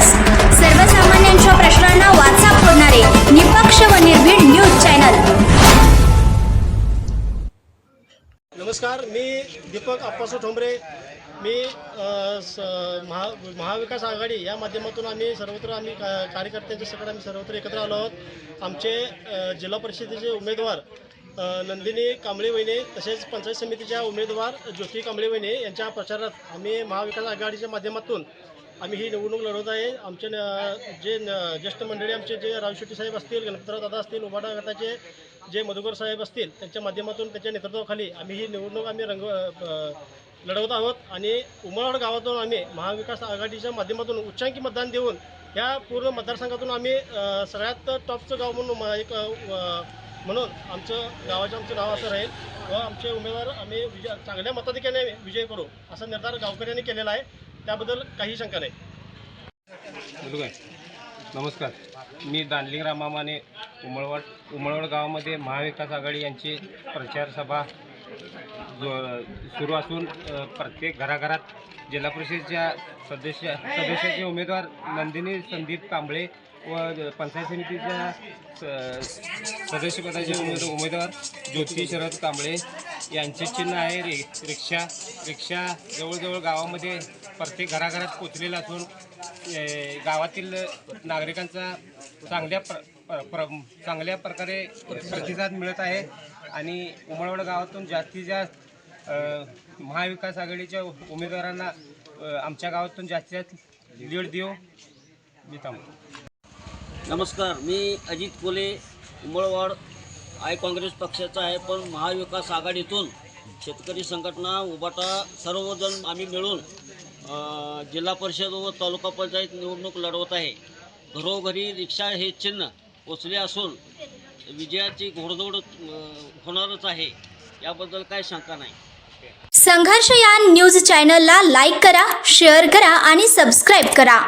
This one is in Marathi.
सर्वसामान्यांच्या प्रश्नांना वाचा फोडणारे निपक्ष व निर्भीड न्यूज चॅनल. नमस्कार मी दीपक अप्पासा ठोंबरे. मी महा महाविकास आघाडी या माध्यमातून आम्ही सर्वत्र आम्ही का कार्यकर्त्यांच्या सगळं आम्ही सर्वत्र एकत्र आलो आहोत. आमचे जिल्हा परिषदेचे उमेदवार नंदिनी कांबळे वहिने तसेच पंचायत समितीच्या उमेदवार ज्योती कांबळे वहिने यांच्या प्रचारात आम्ही महाविकास आघाडीच्या माध्यमातून आम्ही ही निवडणूक लढवत आहे. आमचे न- जे न- ज्येष्ठ मंडळी आमचे जे रावशेट्टी साहेब असतील गणपतराव दादा असतील उबाडा गटाचे जे मधुकर साहेब असतील त्यांच्या माध्यमातून त्यांच्या नेतृत्वाखाली आम्ही ही निवडणूक आम्ही रंग लढवत आहोत. आणि उमरवाड गावातून आम्ही महाविकास आघाडीच्या माध्यमातून उच्चांकी मतदान देऊन या पूर्ण मतदारसंघातून आम्ही सगळ्यात टॉपचं गाव म्हणून म- एक म्हणून आमचं गावाचं आमचं नाव असं राहील. व आमचे उमेदवार आम्ही विजय चांगल्या मताधिक्याने विजय करू असा निर्धार गावकऱ्यांनी केलेला आहे. त्याबद्दल काही शंका नाही. नमस्कार. मी दानलिंग रामामाने उमळवाड उमळवाड गावामध्ये महाविकास आघाडी यांची प्रचार सभा जो सुरू असून प्रत्येक घराघरात जिल्हा परिषदेच्या सदस्य सदस्याचे उमेदवार नंदिनी संदीप कांबळे व पंचायत समितीच्या स- सदस्यपदाचे उमेद- उमेदवार ज्योती शरद कांबळे यांचे चिन्ह आहे रि रिक्षा रिक्षा जवळजवळ गावामध्ये प्रत्येक घराघरात पोचलेला असून गावातील नागरिकांचा चांगल्या प्र, प्र, प्र चांगल्या प्रकारे प्रतिसाद मिळत आहे आणि उमळवड गावातून जास्तीत जास्त महाविकास आघाडीच्या उमेदवारांना आमच्या गावातून जास्तीत जास्त लीड देऊ. मी नमस्कार मी अजित कोले उमळवाड आय काँग्रेस पक्षाचा आहे पण महाविकास आघाडीतून शेतकरी संघटना उभाटा सर्वजण आम्ही मिळून जिल्हा परिषद व तालुका पंचायत निवडणूक लढवत आहे. घरोघरी रिक्षा हे चिन्ह पोचले असून विजयाची घोडदौड होणारच आहे. याबद्दल काय शंका नाही. संघर्ष या न्यूज चॅनलला लाईक करा शेअर करा आणि सबस्क्राईब करा.